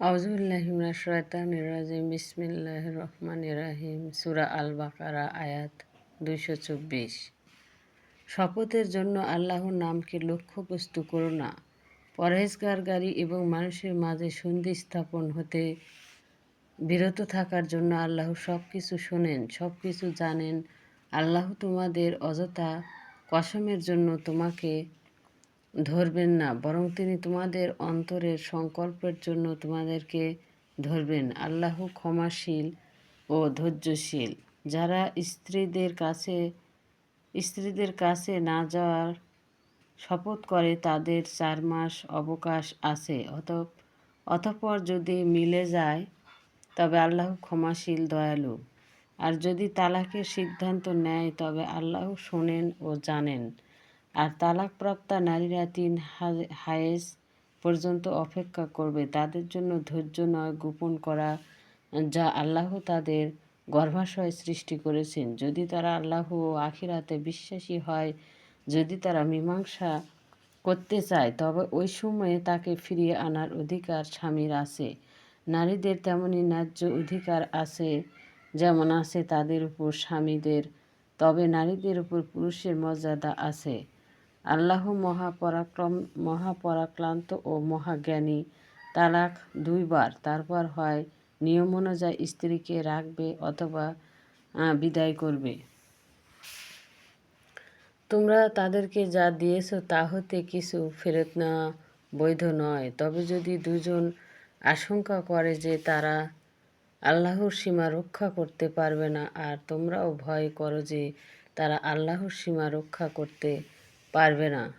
আউজুবিল্লাহিমিনাশরাইতানিরাজিম বিসমিল্লাহ রহমান রাহিম। সুরা আল বাকারা আয়াত দুইশো চব্বিশ। শপথের জন্য আল্লাহর নামকে লক্ষ্যবস্তু করো না। পরহেজগারগারী এবং মানুষের মাঝে সন্ধি স্থাপন হতে বিরত থাকার জন্য আল্লাহ সব কিছু শোনেন সব কিছু জানেন। আল্লাহ তোমাদের অযথা কসমের জন্য তোমাকে ধরবেন না, বরং তিনি তোমাদের অন্তরের সংকল্পের জন্য তোমাদেরকে ধরবেন। আল্লাহ ক্ষমাশীল ও ধৈর্যশীল। যারা স্ত্রীদের কাছে স্ত্রীদের কাছে না যাওয়ার শপথ করে, তাদের চার মাস অবকাশ আছে। অত অতঃপর যদি মিলে যায়, তবে আল্লাহ ক্ষমাশীল দয়ালু। আর যদি তালাকের সিদ্ধান্ত নেয়, তবে আল্লাহ শোনেন ও জানেন। আর তালাকপ্রাপ্তা নারীরা তিন হায়েস পর্যন্ত অপেক্ষা করবে। তাদের জন্য ধৈর্য নয় গোপন করা, যা আল্লাহ তাদের গর্ভাশয় সৃষ্টি করেছেন। যদি তারা আল্লাহ ও আখিরাতে বিশ্বাসী হয়, যদি তারা মীমাংসা করতে চায়, তবে ওই সময়ে তাকে ফিরিয়ে আনার অধিকার স্বামীর আছে। নারীদের তেমনই ন্যায্য অধিকার আছে যেমন আছে তাদের উপর স্বামীদের, তবে নারীদের উপর পুরুষের মর্যাদা আছে। আল্লাহ মহাপরাক্রম মহাপরাক্রান্ত ও মহাজ্ঞানী। তালাক দুইবার, তারপর হয় নিয়ম অনুযায়ী স্ত্রীকে রাখবে অথবা বিদায় করবে। তোমরা তাদেরকে যা দিয়েছ তা হতে কিছু ফেরত নেওয়া বৈধ নয়। তবে যদি দুজন আশঙ্কা করে যে তারা আল্লাহর সীমা রক্ষা করতে পারবে না, আর তোমরাও ভয় করো যে তারা আল্লাহর সীমা রক্ষা করতে পারবে না।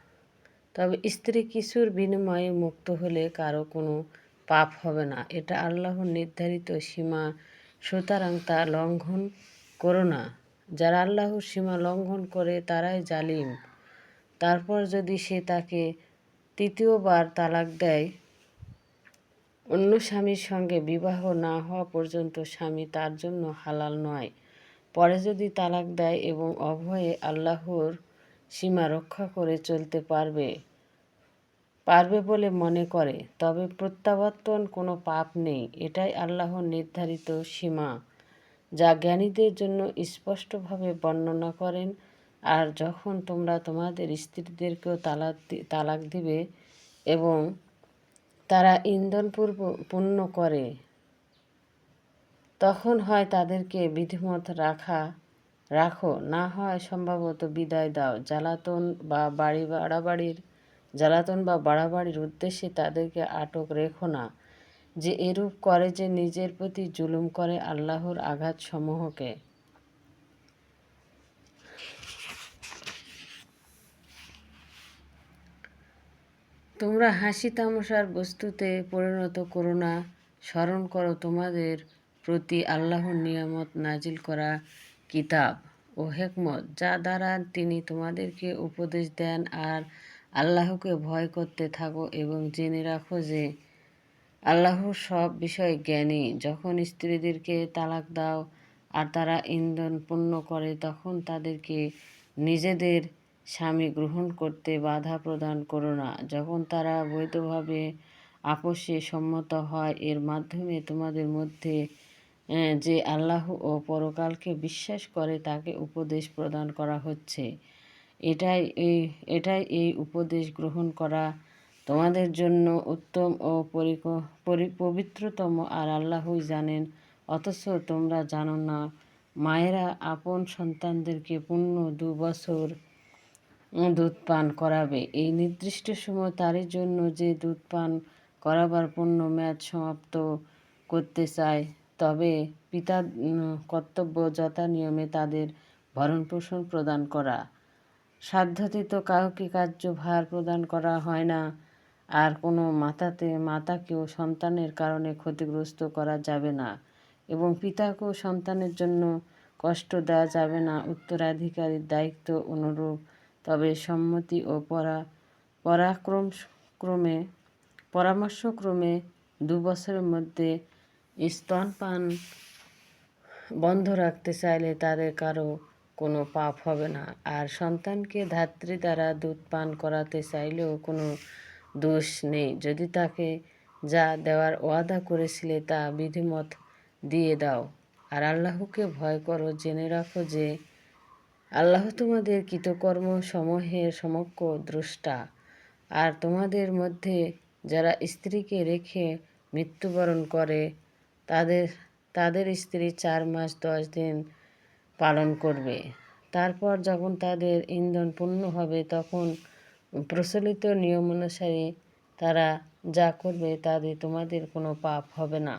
তবে স্ত্রী কিছুর বিনিময়ে মুক্ত হলে কারও কোনো পাপ হবে না। এটা আল্লাহর নির্ধারিত সীমা। সুতরাং তা লঙ্ঘন করো না। যারা আল্লাহর সীমা লঙ্ঘন করে, তারাই জালিম। তারপর যদি সে তাকে তৃতীয়বার তালাক দেয়, অন্য স্বামীর সঙ্গে বিবাহ না হওয়া পর্যন্ত স্বামী তার জন্য হালাল নয়। পরে যদি তালাক দেয় এবং অভয়ে আল্লাহর সীমা রক্ষা করে চলতে পারবে। পারবে বলে মনে করে, তবে প্রত্যাবর্তন কোনো পাপ নেই, এটাই আল্লাহর নির্ধারিত সীমা, যা জ্ঞানীদের জন্য স্পষ্টভাবে বর্ণনা করেন। আর যখন তোমরা তোমাদের স্ত্রীদেরকেও তালাক তালাক দিবে এবং তারা ইন্ধন পূর্ণ করে, তখন হয় তাদেরকে বিধিমত রাখা রাখো, না হয় সম্ভবত বিদায় দাও। জ্বালাতন বা বাড়ি বাড়াবাড়ির, জ্বালাতন বা বাড়াবাড়ির উদ্দেশ্যে তাদেরকে আটক রেখো না, যে এরূপ করে যে নিজের প্রতি জুলুম করে আল্লাহর আঘাত সমূহকে তোমরা হাসি তামশার বস্তুতে পরিণত করো না, স্মরণ করো তোমাদের প্রতি আল্লাহর নিয়ামত নাজিল করা কিতাব ও হেকমত, যা দ্বারা তিনি তোমাদেরকে উপদেশ দেন আর আল্লাহকে ভয় করতে থাকো এবং জেনে রাখো যে আল্লাহ সব বিষয়ে জ্ঞানী। যখন স্ত্রীদেরকে তালাক দাও আর তারা ইন্ধন পূর্ণ করে, তখন তাদেরকে নিজেদের স্বামী গ্রহণ করতে বাধা প্রদান করো না। যখন তারা বৈধভাবে আপোষে সম্মত হয়, এর মাধ্যমে তোমাদের মধ্যে যে আল্লাহ ও পরকালকে বিশ্বাস করে তাকে উপদেশ প্রদান করা হচ্ছে। এটাই এই এটাই এই উপদেশ গ্রহণ করা তোমাদের জন্য উত্তম ও পবিত্রতম আর আল্লাহই জানেন, অথচ তোমরা জানো না, মায়েরা আপন সন্তানদেরকে পূর্ণ দু বছর দুধ পান করাবে। এই নির্দিষ্ট সময় তারই জন্য যে দুধ পান করাবার পূর্ণ মেয়াদ সমাপ্ত করতে চায় তবে পিতা কর্তব্য যথা নিয়মে তাদের ভরণ পোষণ প্রদান করা। সাধ্যাতীত কাউকে কার্যভার প্রদান করা হয় না। আর কোনো মাতাতে, মাতাকেও সন্তানের কারণে ক্ষতিগ্রস্ত করা যাবে না এবং পিতাকেও সন্তানের জন্য কষ্ট দেওয়া যাবে না। উত্তরাধিকারীর দায়িত্ব অনুরূপ। তবে সম্মতি ও পরা পরাক্রম ক্রমে, পরামর্শক্রমে দু বছরের মধ্যে স্তনপান বন্ধ রাখতে চাইলে তাদের কারও কোনো পাপ হবে না। আর সন্তানকে ধাত্রী দ্বারা দুধ পান করাতে চাইলেও কোনো দোষ নেই। যদি তাকে যা দেওয়ার ওয়াদা করেছিলে তা বিধিমত দিয়ে দাও। আর আল্লাহকে ভয় করো, জেনে রাখো যে আল্লাহ তোমাদের কৃতকর্ম সমূহের সমক্ষ দ্রষ্টা। আর তোমাদের মধ্যে যারা স্ত্রীকে রেখে মৃত্যুবরণ করে তাদের তাদের স্ত্রী চার মাস দশ দিন পালন করবে। তারপর যখন তাদের ইন্ধন পূর্ণ হবে, তখন প্রচলিত নিয়ম অনুসারে তারা যা করবে তাতে তোমাদের কোনো পাপ হবে না।